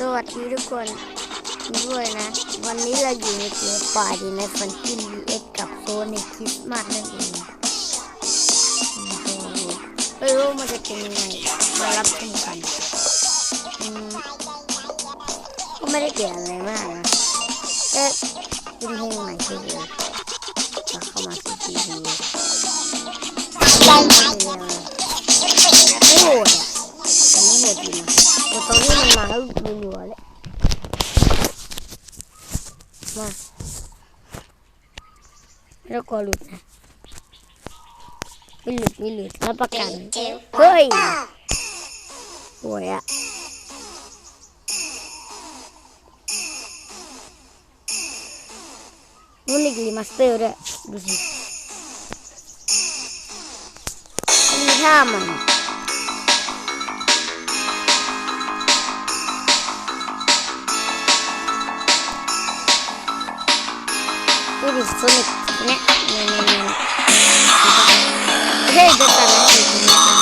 สวัสดีทุกคนด้วยนะ วันนี้เราอยู่ในเกมป่าดีในฟันกิน VX กับโซนในคริสต์มาสนั่นเองโอ้โหไม่รู้มันจะเป็นยังไงมารับชมกันอืมก็ไม่ได้เปลี่ยนอะไรมากนะแค่เป็นเพลงใหม่เฉยๆแล้วเข้ามาที่ทีวี แล้วก็หลุดนะไม่หลุดไม่ห เฮ้ยสวยอะนู่นอีกรีมาสเตอร์ด้วยดูสิมีท่านดูดิโซนิกเนี่ยเนี่ยเนี่ยเนี่ยเฮ้ยจะตัดนะอีกนิดนึง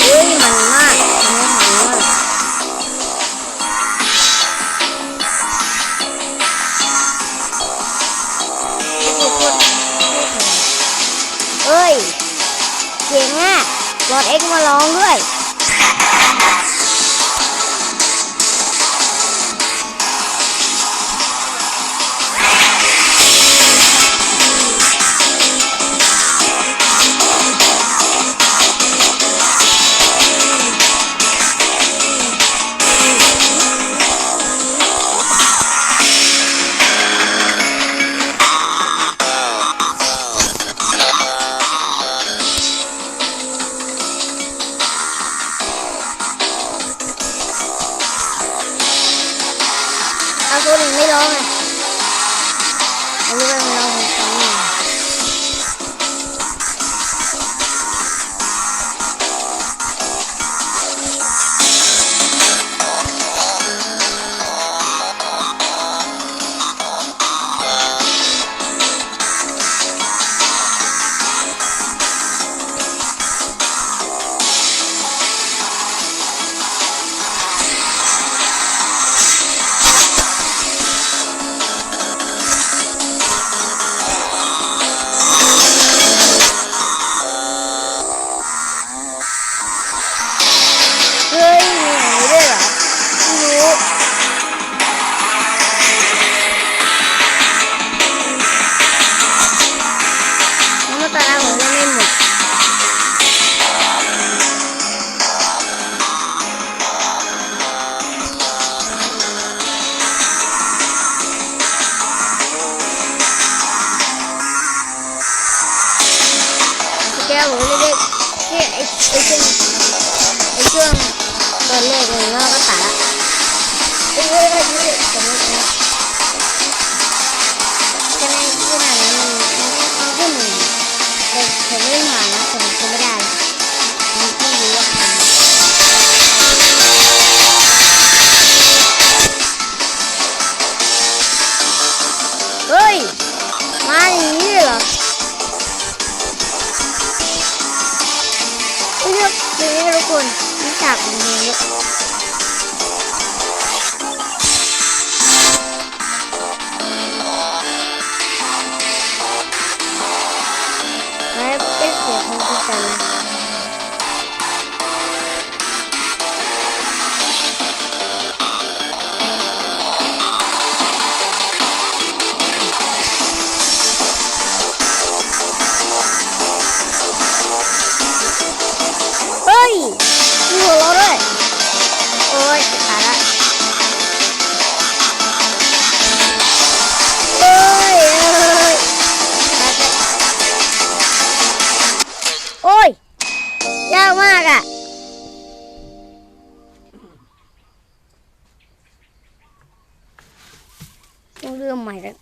เฮ้ยมันมากมันมากเฮ้ย เจ๋งอะกดเอ็กมาร้องด้วย ได้แค่องไอ้ช่วงไอช่วงตอนแรกเลยแล้วก็ตัดละเอ้ยเอ้ยเอ้ยเอ้ยแต่ไม่แต่คะแนนขนาดนั้นมันมันแค่หนึ่งแต่ผมเล่นผ่านนะแต่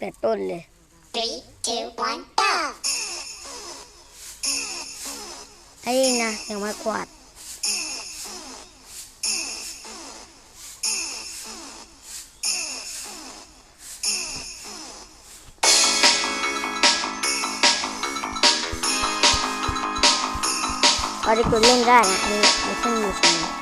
แต่ต้นเลย three two one go ไอ้นี่นะเสียงไม้กวาดเราจะกดเล่นได้นะอันนี้มันขึ้นอยู่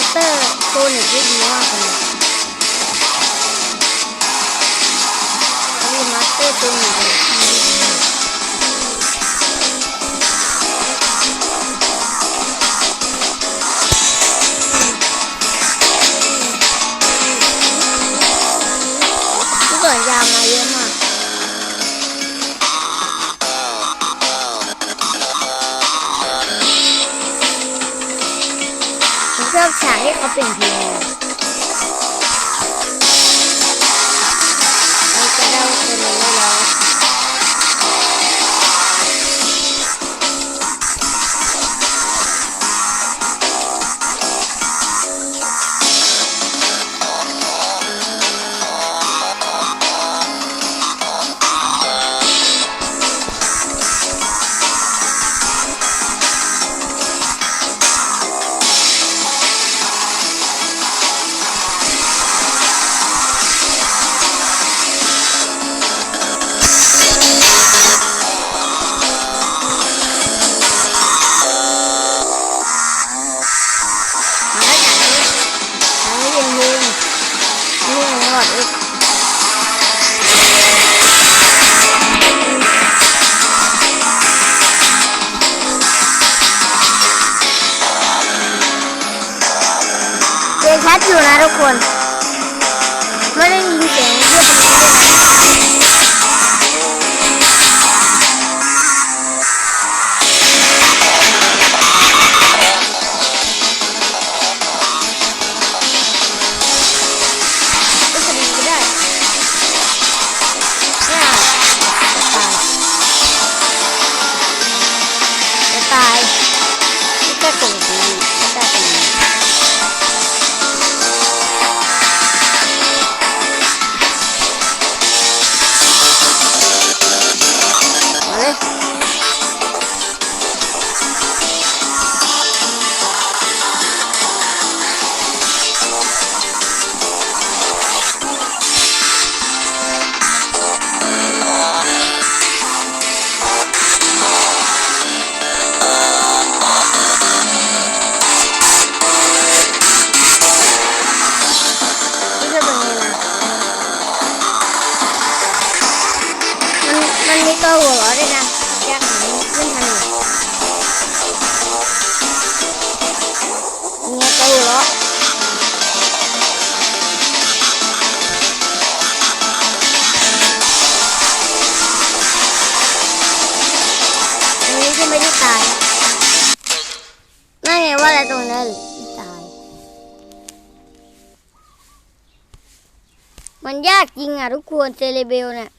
มาสเตอร์โซนิกได้ดีมากเลยมีมาสเตอร์โซนิก ชัดอยู่นะทุกคน ไม่ได้ยินเสียงเพื่อน มันมันมีตัวหัวเราะด้วยนะยากหนีขึ้นทันอยู่เนี่ยตัวหัวเราะอันนี้ที่ไม่ได้ตายนั่นไงว่าอะไรตรงนั้นไม่ตาย มันยากจริงอะทุกคนเซเลเบลเนี่ย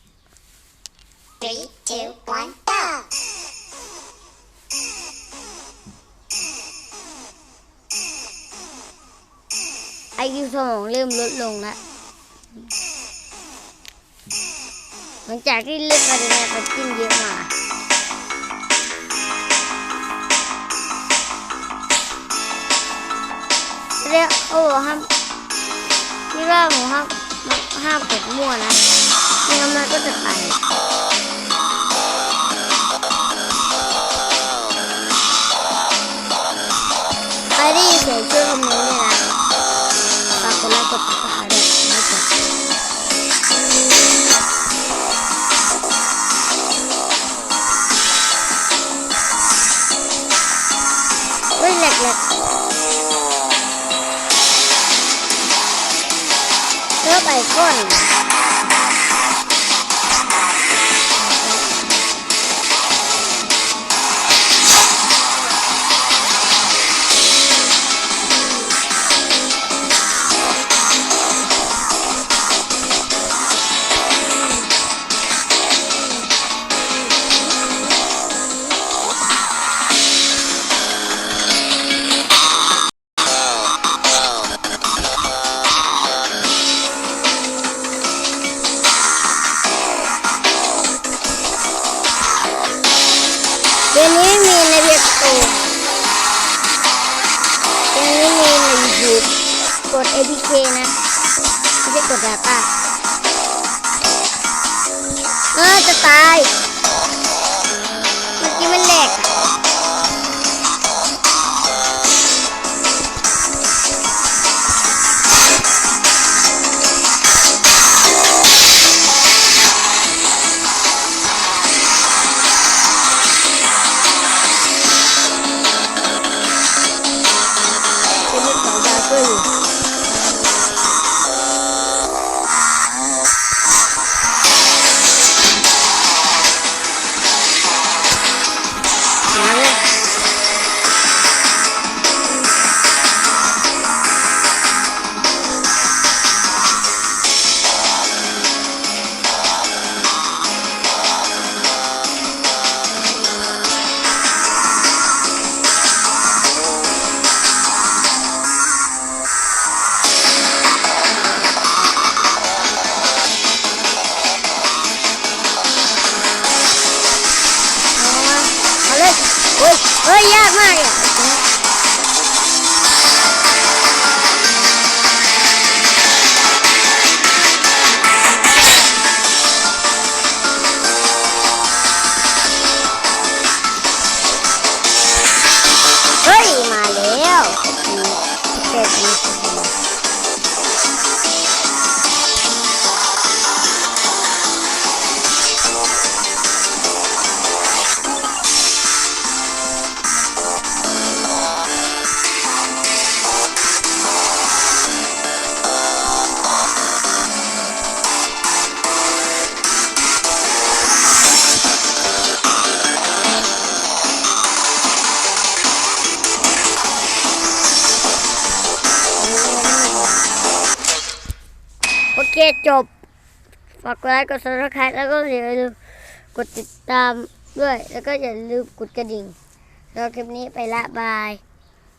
two, one, go! ไอคิวสมองเริ่มลดลงแล้วหลังจากที่เล่นกันเนี่ยมันกินเยอะมาเรียกเขาบอกห้ามที่ว่าหมูห้ามห้ามกดมั่วนะไม่งั้นมันก็จะตาย รได้ยินเสียงช่วยคอมเมนต์ด้วยนะฝากกดไลค์กดติดตามด้วยไม่กดเฮ้ยแหลกแหลกเลือน มนี้มีในเว็บสโตร์เกมนี้มีในยูทูบกด APK นะไม่ใช่กดแบบอะเออจะตาย เมื่กี้นแหลก เฮ้ยยากมากอะเฮ้ย มาแล้วเจ็ด จบ ฝากกดไลค์กด subscribe แล้วก็อย่าลืมกดติดตามด้วย แล้วก็อย่าลืมกดกระดิ่งแล้วคลิปนี้ไปละบาย